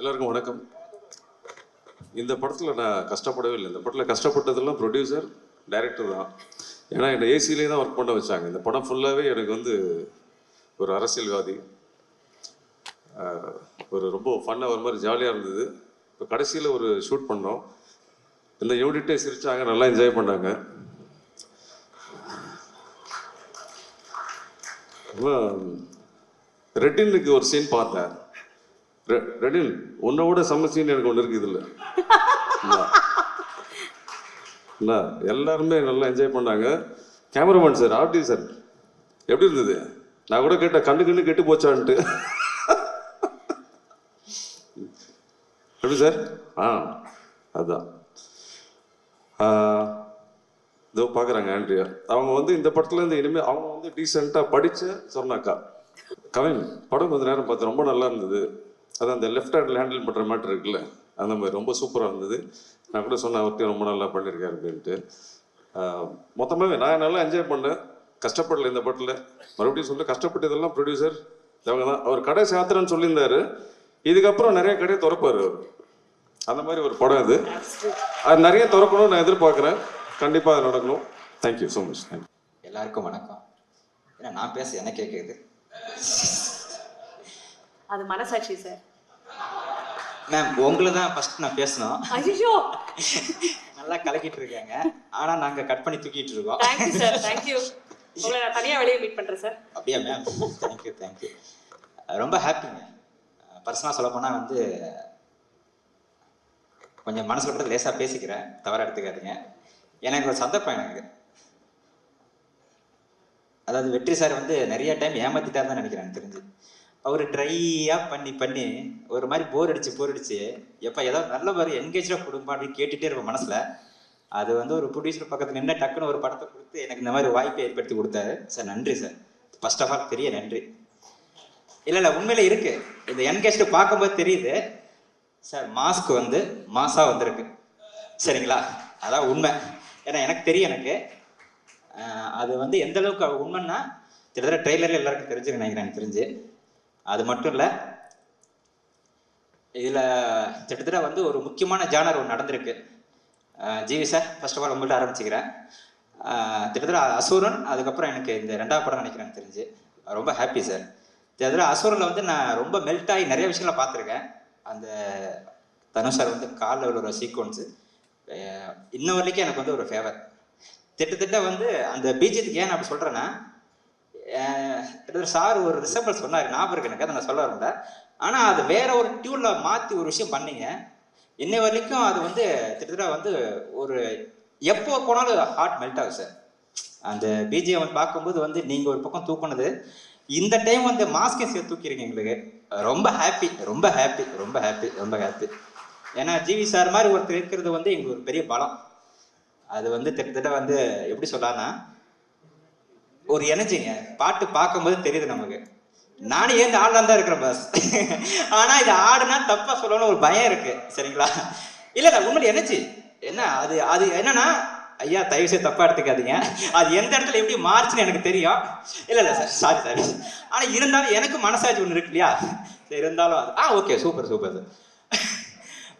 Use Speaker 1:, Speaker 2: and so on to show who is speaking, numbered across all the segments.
Speaker 1: எல்லாருக்கும் வணக்கம். இந்த படத்தில் நான் கஷ்டப்படவே இல்லை. இந்த படத்தில் கஷ்டப்பட்டதெல்லாம் ப்ரொடியூசர் டைரக்டர் தான். ஏன்னா என்னை ஏசிலே தான் ஒர்க் பண்ண வச்சாங்க. இந்த படம் ஃபுல்லாகவே எனக்கு வந்து ஒரு அரசியல்வாதி ஒரு ரொம்ப ஃபன்னாக ஒரு மாதிரி ஜாலியாக இருந்தது. இப்போ கடைசியில் ஒரு ஷூட் பண்ணோம். இந்த யூனிட்டே சிரித்தாங்க நல்லா என்ஜாய் பண்ணாங்க. ரெட்டினுக்கு ஒரு சீன் பார்த்தேன். ரெ- ரெடின் உன்னை விட செம்ம சீன் எனக்கு ஒன்று இருக்குது இதில் என்ன எல்லாருமே நல்லா என்ஜாய் பண்ணாங்க. கேமராமேன் சார் ஆர்டி சார் எப்படி இருந்தது? நான் கூட கேட்டேன் கண்ணு கண்ணு கெட்டு போச்சான்ட்டு. எப்படி சார் ஆ அதான். ஆ, இதோ பார்க்குறாங்க ஆண்ட்ரியா. அவங்க வந்து இந்த படத்துல இருந்து இனிமேல் அவங்க வந்து டீசெண்டாக படிச்ச சொன்னாக்கா. கவின் படம் கொஞ்ச நேரம் பார்த்து ரொம்ப நல்லா இருந்தது. அதான் அந்த லெஃப்ட் ஹேண்டில் ஹேண்டில் பண்ணுற மேட்டர் இருக்குல்ல அந்த மாதிரி ரொம்ப சூப்பராக இருந்தது. நான் கூட சொன்னேன் அவர்கிட்ட ரொம்ப நல்லா பண்ணியிருக்காரு அப்படின்ட்டு. மொத்தமாகவே நான் நல்லா என்ஜாய் பண்ணேன். கஷ்டப்படல இந்த படத்தில் மறுபடியும் சொல்ல கஷ்டப்பட்டதெல்லாம் ப்ரொடியூசர் அவங்க தான். அவர் கடை சாத்திரன்னு சொல்லியிருந்தாரு. இதுக்கப்புறம் நிறைய கடையை திறப்பார் அவர். அந்த மாதிரி ஒரு படம் இது அது நிறைய திறக்கணும்னு நான் எதிர்பார்க்குறேன். கண்டிப்பாக அது நடக்கணும். தேங்க்யூ ஸோ மச் தேங்க்யூ
Speaker 2: எல்லாருக்கும் வணக்கம். ஏன்னா நான் பேச என்ன கேட்குது
Speaker 3: அது மனசாட்சி சார்
Speaker 2: மேம் உங்களை தான் ஃபர்ஸ்ட் நான் பேசணும்.
Speaker 3: ஐயோ
Speaker 2: நல்லா கலக்கிட்டு இருக்காங்க. ஆனா நாங்க கட் பண்ணி தூக்கிட்டு இருக்கோம்.
Speaker 3: தேங்க்யூ சார் தேங்க்யூ உங்களை நான் தனியா வெளியே மீட் பண்றேன் சார்
Speaker 2: அப்படியா மேம் தேங்க்யூ தேங்க்யூ ரொம்ப ஹாப்பிங்க பர்சனலாக சொல்ல போனால் வந்து கொஞ்சம் மனசுல கூட லேசாக பேசிக்கிறேன். தவறாக எடுத்துக்காதீங்க. எனக்கு ஒரு சந்தர்ப்பம் எனக்கு. அதாவது வெற்றி சார் வந்து நிறைய டைம் ஏமாத்திட்டார் தான் நினைக்கிறேன் தெரிஞ்சு. அவர் ட்ரையாக பண்ணி பண்ணி ஒரு மாதிரி போர் அடிச்சு போர் அடிச்சு எப்போ ஏதோ நல்ல மாதிரி என்கேஜாக கொடுப்பா அப்படின்னு கேட்டுகிட்டே இருப்பேன் மனசில். அது வந்து ஒரு ப்ரொடியூசர் பக்கத்தில் நின்று டக்குன்னு ஒரு படத்தை கொடுத்து எனக்கு இந்த மாதிரி வாய்ப்பை ஏற்படுத்தி கொடுத்தாரு. சார் நன்றி சார். ஃபர்ஸ்ட் ஆஃப் ஆல் பெரிய நன்றி. இல்லை இல்லை உண்மையில இருக்கு. இந்த என்கேஸ்ட் பார்க்கும்போது தெரியுது. சார் மாஸ்க் வந்து மாசாக வந்திருக்கு. சரிங்களா? அதான் உண்மை. ஏன்னா எனக்கு தெரியும் எனக்கு. அது வந்து எந்த அளவுக்கு உண்மைன்னா கிட்டத்தட்ட ட்ரெய்லரில் எல்லாருக்கும் தெரிஞ்சுக்கணும் நினைக்கிறேன் எனக்கு தெரிஞ்சு. அது மட்டும் இல்லை இதில் கிட்டத்தட்ட வந்து ஒரு முக்கியமான ஜானர் ஒன்று நடந்திருக்கு. G V sir first of all உங்கள்கிட்ட ஆரம்பிச்சுக்கிறேன். கிட்டத்தட்ட அசூரன் அதுக்கப்புறம் எனக்கு இந்த ரெண்டாவது படம் நினைக்கிறேன் தெரிஞ்சு. ரொம்ப ஹாப்பி சார் கிட்டத்தட்ட அசூரனில் வந்து நான் ரொம்ப மெல்ட் ஆகி நிறைய விஷயங்களை பார்த்துருக்கேன். அந்த தனுஷ் சார் வந்து காலில் விழுற சீக்வன்ஸு இன்ன வரைக்கும் எனக்கு வந்து ஒரு ஃபேவர் திட்டத்தட்ட வந்து அந்த பீஜத்துக்கு ஏன் நான் அப்படி சொல்கிறேன்னா சார் ஒரு ரிசம்பிள் சொன்னார் ஞாபகம் இருக்கு எனக்கு அதை நான் சொல்ல வரல. ஆனால் அது வேற ஒரு டியூனில் மாற்றி ஒரு விஷயம் பண்ணீங்க. இன்னை வரைக்கும் அது வந்து கிட்டத்தட்ட வந்து ஒரு எப்போ போனாலும் ஹார்ட் மெல்ட் ஆகும் சார் அந்த பிஜிஎம் பார்க்கும்போது வந்து நீங்கள் ஒரு பக்கம் தூக்குனது இந்த டைம் வந்து மாஸ்கே சேர்த்து தூக்கிறீங்க எங்களுக்கு. ரொம்ப ஹாப்பி ரொம்ப ஹாப்பி ரொம்ப ஹாப்பி ரொம்ப ஹாப்பி ஏன்னா ஜிவி சார் மாதிரி ஒருத்தர் இருக்கிறது வந்து எங்களுக்கு ஒரு பெரிய பலம். அது வந்து கிட்டத்தட்ட வந்து எப்படி சொல்லான்னா ஒரு எனர்ஜிங்க பாட்டு பார்க்கும்போது தெரியுது நமக்கு. நானும் ஏன் ஆடலாம் தான் இருக்கிறேன் பாஸ் ஆனால் இது ஆடுனா தப்பாக சொல்லணும்னு ஒரு பயம் இருக்கு. சரிங்களா? இல்லை இல்லை உண்மையில எனர்ஜி என்ன அது அது என்னன்னா ஐயா தயவு செய்து தப்பாக எடுத்துக்காதீங்க. அது எந்த இடத்துல எப்படி மாறுச்சுன்னு எனக்கு தெரியும். இல்லை இல்லை சார் சாரி சாரி ஆனால் இருந்தாலும் எனக்கு மனசாட்சி ஒன்று இருக்கு இல்லையா? சரி இருந்தாலும் அது. ஆ okay super super sir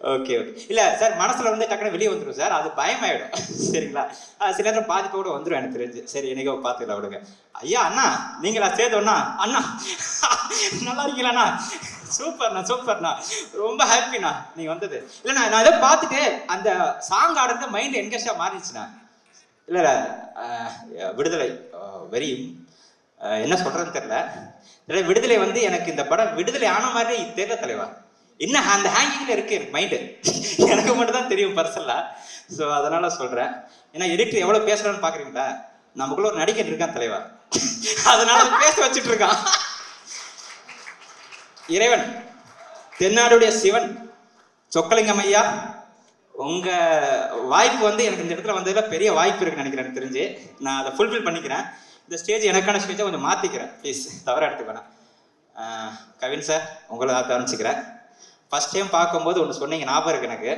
Speaker 2: okay okay இல்ல சார் மனசுல வந்து டக்குனு வெளியே வந்துடும் சார் அது பயமாயிடும். சரிங்களா? சில நேரம் பாதிப்போட வந்துடும் எனக்கு தெரிஞ்சு. சரி என்னைக்கோ பார்த்துக்கலாம் விடுங்க. ஐயா அண்ணா நீங்களா சேதோண்ணா அண்ணா நல்லா இருக்கீங்களாண்ணா? சூப்பர்ண்ணா சூப்பர்ண்ணா. ரொம்ப ஹாப்பிண்ணா நீங்க வந்தது. இல்லைண்ணா நான் இதை பார்த்துட்டு அந்த சாங் ஆடுறது மைண்ட் என்கேஜா மாறிடுச்சுண்ணா. இல்ல இல்ல விடுதலை வெரி என்ன சொல்றதுன்னு தெரியல. இல்லை, விடுதலை வந்து எனக்கு இந்த படம் விடுதலை ஆன மாதிரி தெரியல தலைவா? என்ன அந்த ஹேங்கிங்ல இருக்கு எனக்கு மைண்டு எனக்கு மட்டும் தான் தெரியும் பர்சனலா ஸோ அதனால சொல்றேன். ஏன்னா எடிட்டர் எவ்வளவு பேசுறான்னு பாக்குறீங்களா? நமக்குள்ள ஒரு நடிகர் இருக்கான் தலைவா. அதனால பேச வச்சுட்டு இருக்கான். இறைவன் தென்னாடுடைய சிவன் சொக்கலிங்கம் ஐயா உங்க வாய்ப்பு வந்து எனக்கு இந்த இடத்துல வந்ததுல பெரிய வாய்ப்பு இருக்குன்னு நினைக்கிறேன் எனக்கு தெரிஞ்சு. நான் அதை ஃபுல்ஃபில் பண்ணிக்கிறேன். இந்த ஸ்டேஜ் எனக்கான ஸ்டேஜை கொஞ்சம் மாத்திக்கிறேன். ப்ளீஸ் தவற எடுத்துக்கிறேன் கவின் சார் உங்களை தான் ஆரம்பிச்சுக்கிறேன் ஃபர்ஸ்ட் டைம் பார்க்கும்போது ஒன்று சொன்னீங்க ஞாபகம் இருக்கு எனக்கு.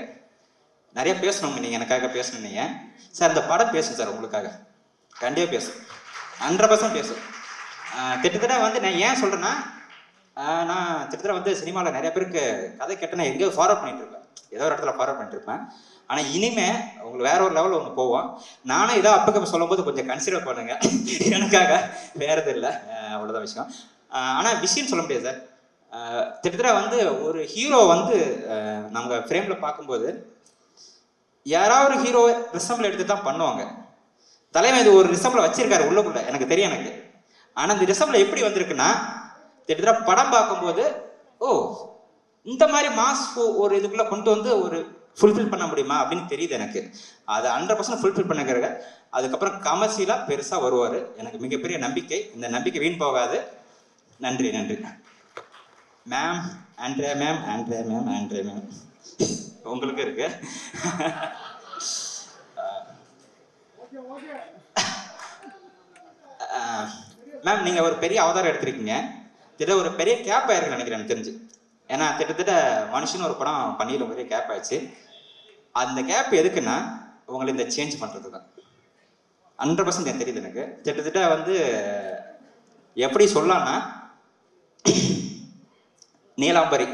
Speaker 2: நிறைய பேசணுங்க நீங்கள் எனக்காக பேசணும் நீங்கள் சார் இந்த படம் பேசும் சார் உங்களுக்காக. கண்டிப்பாக பேசும். ஹண்ட்ரட் பர்சன்ட் பேசும். கிட்டத்தட்ட வந்து நான் ஏன் சொல்கிறேன்னா நான் கிட்டத்தட்ட வந்து சினிமாவில் நிறைய பேருக்கு கதை கேட்டேன்னா எங்கேயோ ஃபார்வர்ட் பண்ணிட்டு இருப்பேன். ஏதோ ஒரு இடத்துல ஃபார்வர்ட் பண்ணிட்டு இருப்பேன். ஆனால் இனிமே உங்களுக்கு வேற ஒரு லெவலில் ஒன்று போவோம். நானும் இதோ அப்பக்கம் சொல்லும்போது கொஞ்சம் கன்சிடர் பண்ணுங்க. எனக்காக. வேற எதுவும் இல்லை. அவ்வளோதான் விஷயம். ஆனால் விஷயம் சொல்ல முடியாது சார். ஆஹ் வந்து ஒரு ஹீரோ வந்து நம்ம ஃப்ரேமில் பார்க்கும்போது யாராவது ஒரு ஹீரோ ரிசம்பிள் எடுத்து தான் பண்ணுவாங்க. தலைவன் இது ஒரு ரிசம்பிள் வச்சிருக்காரு உள்ளக்குள்ள எனக்கு தெரியும் எனக்கு. ஆனால் இந்த ரிசம்பிள் எப்படி வந்திருக்குன்னா கிட்டத்தட்ட படம் பார்க்கும்போது ஓ இந்த மாதிரி மாஸ் ஒரு இதுக்குள்ள கொண்டு வந்து ஒரு ஃபுல்ஃபில் பண்ண முடியுமா அப்படின்னு தெரியுது எனக்கு. அது ஹண்ட்ரட் பர்சன்ட் ஃபுல்ஃபில் பண்ணுங்கிறத அதுக்கப்புறம் கமர்ஷியலா பெருசாக வருவார். எனக்கு மிகப்பெரிய நம்பிக்கை. இந்த நம்பிக்கை வீண் போகாது. நன்றி நன்றி. Ma'am Andrea ma'am Andrea ma'am Andrea ma'am உங்களுக்கு இருக்கு. மேம் நீங்கள் ஒரு பெரிய அவதாரம் எடுத்திருக்கீங்க. திட்ட ஒரு பெரிய கேப் ஆயிருக்கு நினைக்கிறேன் எனக்கு தெரிஞ்சு. ஏன்னா கிட்டத்தட்ட மனுஷன் ஒரு படம் பண்ணிடுற பெரிய கேப் ஆயிடுச்சு. அந்த கேப் எதுக்குன்னா உங்களை இந்த சேஞ்ச் பண்ணுறது தான் ஹண்ட்ரட் பர்சன்ட் தெரியுது எனக்கு. கிட்டத்தட்ட வந்து எப்படி சொல்லலாம்னா நீலாம்பரி.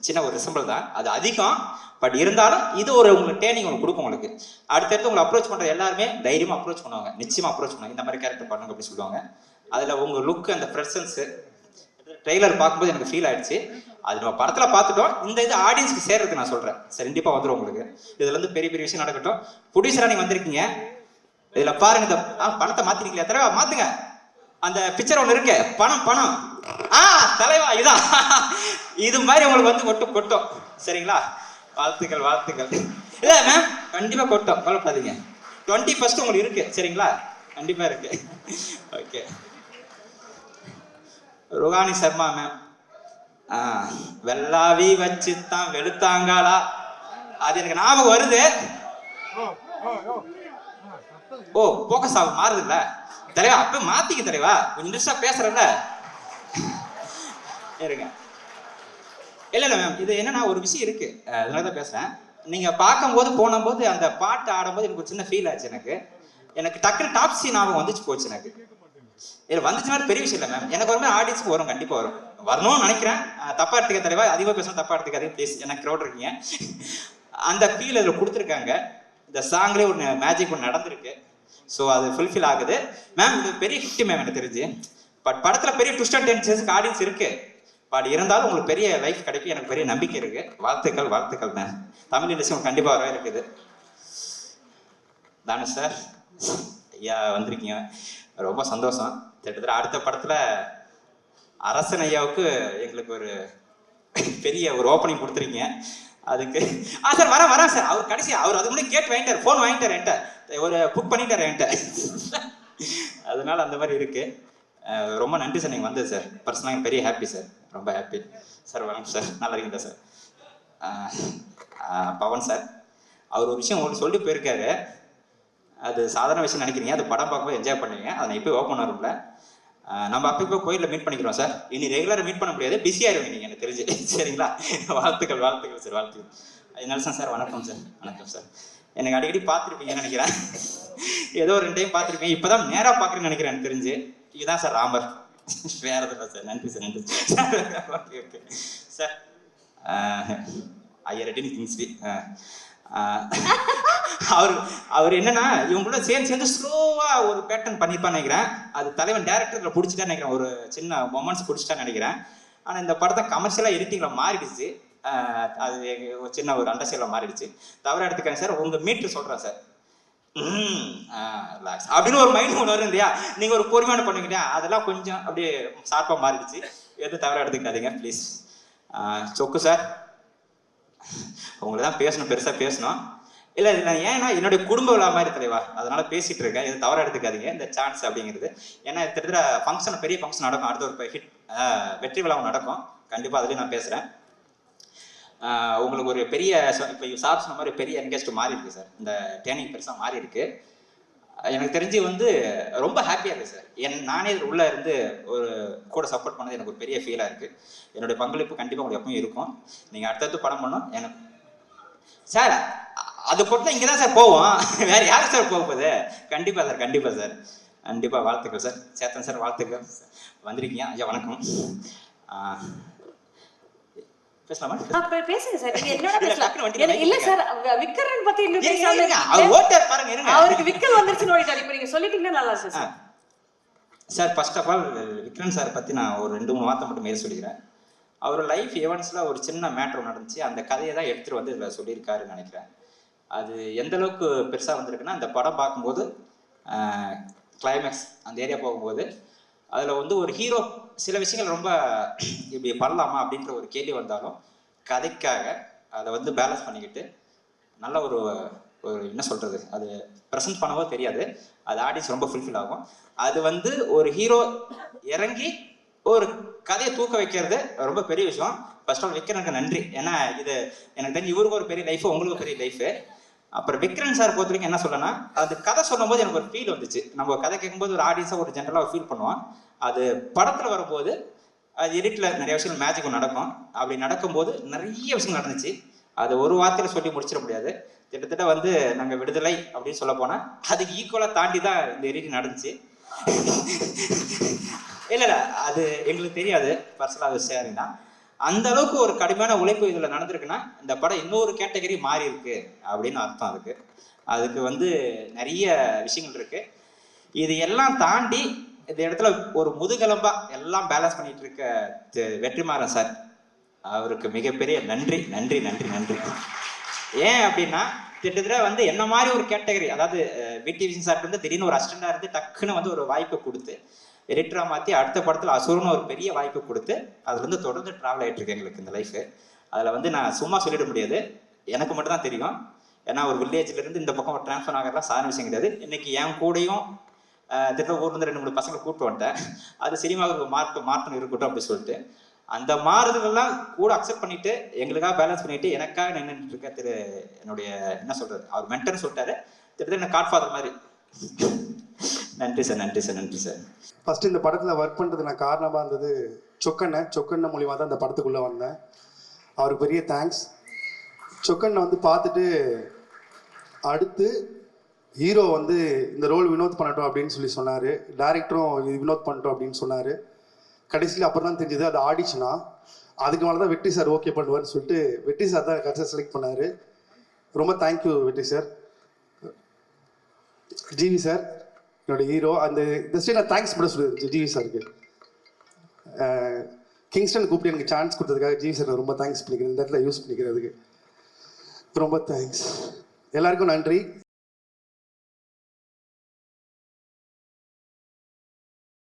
Speaker 2: சின்ன ஒரு சிம்பிள் தான். அது அதிகம். பட் இருந்தாலும் இது ஒரு உங்களுக்கு ட்ரைனிங் உங்களுக்கு கொடுக்கும் உங்களுக்கு. அடுத்தடுத்து உங்களை அப்ரோச் பண்ணுற எல்லாருமே தைரியமாக அப்ரோச் பண்ணுவாங்க. நிச்சயமாக அப்ரோச் பண்ணுவாங்க. இந்த மாதிரி கேரக்டர் பண்ணுங்க அப்படின்னு சொல்லுவாங்க. அதில் உங்கள் லுக் அந்த ப்ரெசன்ஸு ட்ரெய்லர் பார்க்கும்போது எனக்கு ஃபீல் ஆயிடுச்சு. அது நம்ம படத்தில் பார்த்துட்டோம். இந்த இது ஆடியன்ஸ்க்கு சேர்றதுக்கு நான் சொல்கிறேன் சரி கண்டிப்பாக வந்துடும் உங்களுக்கு. இதுலேருந்து பெரிய பெரிய விஷயம் நடக்கட்டும். ப்ரொடியூசரா நீங்கள் வந்திருக்கீங்க. இதில் பாருங்க இந்த ஆ, பணத்தை தடவை மாற்றுங்க அந்த பிக்சர் ஒன்று இருக்கு. பணம் பணம். ஆ தலைவா இதான். இது மாதிரி உங்களுக்கு வந்து கொட்டும் கொட்டும். சரிங்களா? வாழ்த்துக்கள் வாழ்த்துக்கள். இல்லை மேம் கண்டிப்பாக கொட்டும். கவலைப்படாதீங்க. டுவெண்ட்டி ஃபர்ஸ்ட் உங்களுக்கு இருக்கு. சரிங்களா? கண்டிப்பாக இருக்கு. ஓகே ருகானி சர்மா மேம் ஆ வெள்ளாவி வச்சு தான் வெளுத்தாங்காளா? அது எனக்கு ஞாபகம் வருது. ஓ போக்கஸ் ஆகும். மாறுதுல்ல தலைவா அப்ப மாத்திக்க தலைவா கொஞ்சம் நிமிஷம் பேசுறேன்ல. இருங்க. இல்ல இல்ல மேம் இது என்னன்னா ஒரு விஷயம் இருக்கு. அதனால தான் பேசுறேன். நீங்க பார்க்கும்போது போனபோது அந்த பாட்டு ஆடும்போது எனக்கு ஒரு சின்ன ஃபீல் ஆச்சு எனக்கு. எனக்கு டக்குனு டாப் சீன் ஞாபகம் வந்துச்சு போச்சு எனக்கு. இது வந்துச்சுன்னா பெரிய விஷயம் இல்லை மேம் எனக்கு ஒரு மாதிரி ஆடியன்ஸ்க்கு வரும் கண்டிப்பா வரும். வரணும்னு நினைக்கிறேன். தப்பா எடுத்துக்க தலைவா அதிகமாக பேசணும் தப்பா எடுத்துக்காதே ப்ளீஸ் எனக்கு க்ரௌட் இருக்கீங்க. அந்த ஃபீல் அதில் கொடுத்துருக்காங்க. இந்த சாங்லேயே ஒன்று மேஜிக் ஒன்று நடந்திருக்கு. ஸோ அது ஃபுல்ஃபில் ஆகுது. மேம் இது பெரிய ஹிட் மேம் எனக்கு தெரிஞ்சு. பட் படத்தில் பெரிய ட்விஸ்ட் அண்ட் டென்ஷன்ஸ்க்கு ஆடியன்ஸ் இருக்கு. பட் இருந்தாலும் உங்களுக்கு பெரிய லைஃப் கிடைக்கும். எனக்கு பெரிய நம்பிக்கை இருக்கு. வாழ்த்துக்கள் வாழ்த்துக்கள் மேம் தமிழ் இண்டஸ்ட்ரி கண்டிப்பாக வர இருக்குது. தானே சார் ஐயா வந்திருக்கீங்க. ரொம்ப சந்தோஷம். கிட்டத்தட்ட அடுத்த படத்தில் அரசன் ஐயாவுக்கு எங்களுக்கு ஒரு பெரிய ஒரு ஓப்பனிங் கொடுத்துருக்கீங்க. அதுக்கு ஆ சார் வரேன் வரேன் சார் அவர் கடைசி அவர் அது முன்னாடி கேட்டு வாங்கிட்டார். ஃபோன் வாங்கிட்டார் என்கிட்ட. ஒரு புக் பண்ணிட்டார் என்கிட்ட. அதனால அந்த மாதிரி இருக்கு. ரொம்ப நன்றி சார். நீங்கள் வந்தது சார். பர்சனலாக பெரிய ஹாப்பி சார். ரொம்ப ஹாப்பி சார் வணக்கம் சார். நல்லா இருக்கீங்களா சார்? பவன் சார். அவர் ஒரு விஷயம் உங்களுக்கு சொல்லி போயிருக்காரு. அது சாதாரண விஷயம் நினைக்கிறீங்க. அது படம் பார்க்கும்போது என்ஜாய் பண்ணுவீங்க. அதை நான் இப்போ ஓப்பன் வரும்ல நம்ம அப்போ இப்போ கோயிலில் மீட் பண்ணிக்கிறோம் சார். இனி ரெகுலராக மீட் பண்ண முடியாது. பிஸி இருவீங்க நீங்கள் எனக்கு தெரிஞ்சு. சரிங்களா? வாழ்த்துக்கள் வாழ்த்துக்கள் சார். வாழ்த்துக்கள். அதனால நெல்சன் சார். வணக்கம் சார். வணக்கம் சார். எனக்கு அடிக்கடி பார்த்துருப்பீங்கன்னு நினைக்கிறேன். ஏதோ ரெண்டு டைம் பார்த்துருப்பீங்க. இப்போதான் நேராக பார்க்குறேன்னு நினைக்கிறேன் எனக்கு தெரிஞ்சு. இதுதான் சார் ராமர். வேற எதுவும் சார். நன்றி சார் நன்றி சார். Okay okay. சார் ஐயா ரெட்டின் கிங்ஸ்லி அவர் அவர் என்னன்னா இவங்களோட சேர்ந்து சேர்ந்து ஸ்லோவா ஒரு பேட்டர்ன் பண்ணிப்பான்னு நினைக்கிறேன். அது தலைவன் டேரக்டர்ல பிடிச்சிட்டா நினைக்கிறேன். ஒரு சின்ன மொமெண்ட்ஸ் பிடிச்சிட்டா நினைக்கிறேன். ஆனா இந்த படத்தை கமர்ஷியலா எடிட்டிங்ல மாறிடுச்சு. அது ஒரு சின்ன ஒரு அண்டர்ஸ்டாண்ட்ல மாறிடுச்சு. தவறாக எடுத்துக்காங்க சார். உங்கள் மீட்ரு சொல்கிறேன் சார். அப்படின்னு ஒரு மைண்ட் ஒன்று வரும் இல்லையா? நீங்கள் ஒரு பொறுமையான பண்ணுவீங்க அதெல்லாம் கொஞ்சம் அப்படியே ஷார்ப்பாக மாறிடுச்சு. எதுவும் தவிர எடுத்துக்காதீங்க ப்ளீஸ் சொக்கு சார். உங்களை தான் பேசணும் பெருசாக பேசணும். இல்லை நான் ஏன்னா என்னுடைய குடும்ப விழா மாதிரி தலைவா அதனால பேசிட்டு இருக்கேன். இது தவறாக எடுத்துக்காதீங்க. இந்த சான்ஸ் அப்படிங்கிறது. ஏன்னா திட்டத்தட்ட ஃபங்க்ஷன் பெரிய ஃபங்க்ஷன் நடக்கும். அடுத்த ஒரு ஹிட் வெற்றி விழா நடக்கும். கண்டிப்பாக அதுலேயும் நான் பேசுகிறேன் உங்களுக்கு ஒரு பெரிய இப்போ சார் சொன்ன மாதிரி பெரிய என்கேஸ்ட் மாறி இருக்கு சார். இந்த ட்ரைனிங் பெருசாக மாறி இருக்கு எனக்கு தெரிஞ்சு வந்து ரொம்ப ஹாப்பியாக இருக்கு சார். என் நானே உள்ளே உள்ள இருந்து ஒரு கூட சப்போர்ட் பண்ணது எனக்கு ஒரு பெரிய ஃபீலாக இருக்கு. என்னுடைய பங்களிப்பு கண்டிப்பாக உங்களுக்கு எப்பவும் இருக்கும். நீங்கள் அடுத்தடுத்து படம் பண்ணோம் எனக்கு சார் அது போட்டு இங்கே தான் சார் போவோம். வேறு யார் சார் போக போகுது? கண்டிப்பாக சார் கண்டிப்பாக சார். கண்டிப்பாக வாழ்த்துக்கள் சார். சேத்தன் சார் வாழ்த்துக்கள். வந்திருக்கீங்க. ஐயா வணக்கம். ஆ, பேசலாமா?
Speaker 3: பேசுங்க சார். என்னோட பேசலாம். இல்ல. சார் விக்ரன் பத்தி இன்னும் பேசாம
Speaker 2: பாருங்க
Speaker 3: அவருக்கு விக்கல் வந்துருச்சுன்னு ஓடிட்டாரு. இப்ப நீங்க சொல்லிட்டீங்கன்னா நல்லா. Sir
Speaker 2: sir first of all Vikram sir பற்றி நான் ஒரு ரெண்டு மூணு வார்த்தை மட்டும் மேல் சொல்லிக்கிறேன். அவர் லைஃப் ஈவெண்ட்ஸில் ஒரு சின்ன மேட்ரு நடந்துச்சு. அந்த கதையை தான் எடுத்துகிட்டு வந்து இதில் சொல்லியிருக்காருன்னு நினைக்கிறேன். அது எந்த அளவுக்கு பெருசாக வந்திருக்குன்னா இந்த படம் பார்க்கும்போது கிளைமேக்ஸ் அந்த ஏரியா போகும்போது அதில் வந்து ஒரு ஹீரோ சில விஷயங்கள் ரொம்ப இப்படி பண்ணலாமா அப்படின்ற ஒரு கேள்வி வந்தாலும் கதைக்காக அதை வந்து பேலன்ஸ் பண்ணிக்கிட்டு நல்ல ஒரு ஒரு என்ன சொல்றது அது ப்ரெசென்ட் பண்ணவோ தெரியாது. அது ஆடியன்ஸ் ரொம்ப ஃபுல்ஃபில் ஆகும். அது வந்து ஒரு ஹீரோ இறங்கி ஒரு கதையை தூக்க வைக்கிறது ரொம்ப பெரிய விஷயம். ஃபர்ஸ்ட் ஆல் விக்ரனுக்கு நன்றி. ஏன்னா இது எனக்கு தெரிஞ்சு இவருக்கு ஒரு பெரிய லைஃப் உங்களுக்கு பெரிய லைஃபு அப்புறம் விக்ரன் சார் பொறுத்த வரைக்கும் என்ன சொல்லனா அது கதை சொல்லும்போது எனக்கு ஒரு ஃபீல் வந்துச்சு. நம்ம கதை கேட்கும்போது ஒரு ஆடியன்ஸாக ஒரு ஜென்ரலாக ஃபீல் பண்ணுவோம். அது படத்தில் வரும்போது அது எடிட்டில் நிறைய விஷயங்கள் மேஜிக் நடக்கும். அப்படி நடக்கும்போது நிறைய விஷயங்கள் நடந்துச்சு. அது ஒரு வார்த்தையில் சொல்லி முடிச்சிட முடியாது. கிட்டத்தட்ட வந்து நாங்கள் விடுதலை அப்படின்னு சொல்ல போனால் அதுக்கு ஈக்குவலாக தாண்டி தான் இந்த எடிட் நடந்துச்சு. இல்லை இல்லை அது எங்களுக்கு தெரியாது. பர்சனலாக ஷேரிங் தான் அந்த அளவுக்கு ஒரு கடுமையான உழைப்பு இதில் நடந்திருக்குன்னா இந்த படம் இன்னொரு கேட்டகரி மாறி இருக்கு அப்படின்னு அர்த்தம் அதுக்கு. அதுக்கு வந்து நிறைய விஷயங்கள் இருக்கு. இது எல்லாம் தாண்டி இந்த இடத்துல ஒரு முதுகெலும்பா எல்லாம் பேலன்ஸ் பண்ணிட்டு இருக்க வெற்றிமாறன் சார் அவருக்கு மிகப்பெரிய நன்றி நன்றி நன்றி நன்றி. ஏன் அப்படின்னா கிட்டத்தட்ட வந்து என்ன மாதிரி ஒரு கேட்டகரி அதாவது விடி விஜயன் சார் வந்து திடீர்னு ஒரு அசிஸ்டண்டா இருந்து டக்குன்னு வந்து ஒரு வாய்ப்பு கொடுத்து எடிட்டரா மாத்தி அடுத்த படத்துல அசுரன்னு ஒரு பெரிய வாய்ப்பு கொடுத்து அதுல இருந்து தொடர்ந்து டிராவல் ஆயிட்டு இருக்கு எங்களுக்கு இந்த லைஃப் அதுல வந்து நான் சும்மா சொல்லிட முடியாது. எனக்கு மட்டும் தான் தெரியும். ஏன்னா ஒரு வில்லேஜ்ல இருந்து இந்த பக்கம் ட்ரான்ஸ்ஃபர் டிரான்ஸ்ஃபர் ஆகிறதா சாதாரண விஷயம் கிடையாது. இன்னைக்கு என் கூடயும் திட்ட ஊர்ல இருந்து ரெண்டு மூணு பசங்களை கூப்பிட்டு வந்துட்டேன். அது சினிமாவுக்கு மாற்று மாற்றம் இருக்கட்டும் அப்படின்னு சொல்லிட்டு. அந்த மாறுதலெல்லாம் கூட அக்செப்ட் பண்ணிட்டு எங்களுக்காக பேலன்ஸ் பண்ணிட்டு எனக்காக நின்றுட்டு இருக்க திரு என்னுடைய என்ன சொல்றது அவர் மென்டர்னு சொல்லிட்டாரு. திட்டத்தட்ட என்ன காட்ஃபாதர் மாதிரி. நன்றி சார் நன்றி சார் நன்றி சார்
Speaker 4: ஃபர்ஸ்ட் இந்த படத்தில் ஒர்க் பண்ணுறது நான் காரணமாக இருந்தது சொக்கண்ணை. சொக்கண்ண மூலியமாக தான் இந்த படத்துக்குள்ளே வந்தேன். அவருக்கு பெரிய தேங்க்ஸ் சொக்கண்ணை வந்து பார்த்துட்டு அடுத்து ஹீரோ வந்து இந்த ரோல் வினோத் பண்ணட்டும் அப்படின்னு சொல்லி சொன்னார். டேரக்டரும் இது வினோத் பண்ணட்டும் அப்படின்னு சொன்னார். கடைசியில் அப்புறம் தான் தெரிஞ்சது அது ஆடிச்சுனா அதுக்கு மேலே தான் வெற்றி சார் ஓகே பண்ணுவார்னு சொல்லிட்டு வெற்றி சார் தான் கடைசியாக செலக்ட் பண்ணார். ரொம்ப thank you Vetri sir. GV sir என்னோட ஹீரோ அந்த இந்த ஸ்டேட் நான் தேங்க்ஸ் பண்ண சொல்லுது ஜிவி சாருக்கு. கிங்ஸ்டன் கூப்பிட்டு எனக்கு சான்ஸ் கொடுத்ததுக்காக ஜிவி சார் நான் ரொம்ப தேங்க்ஸ் பண்ணிக்கிறேன். இந்த இடத்துல யூஸ் பண்ணிக்கிறதுக்கு ரொம்ப தேங்க்ஸ் எல்லாருக்கும் நன்றி.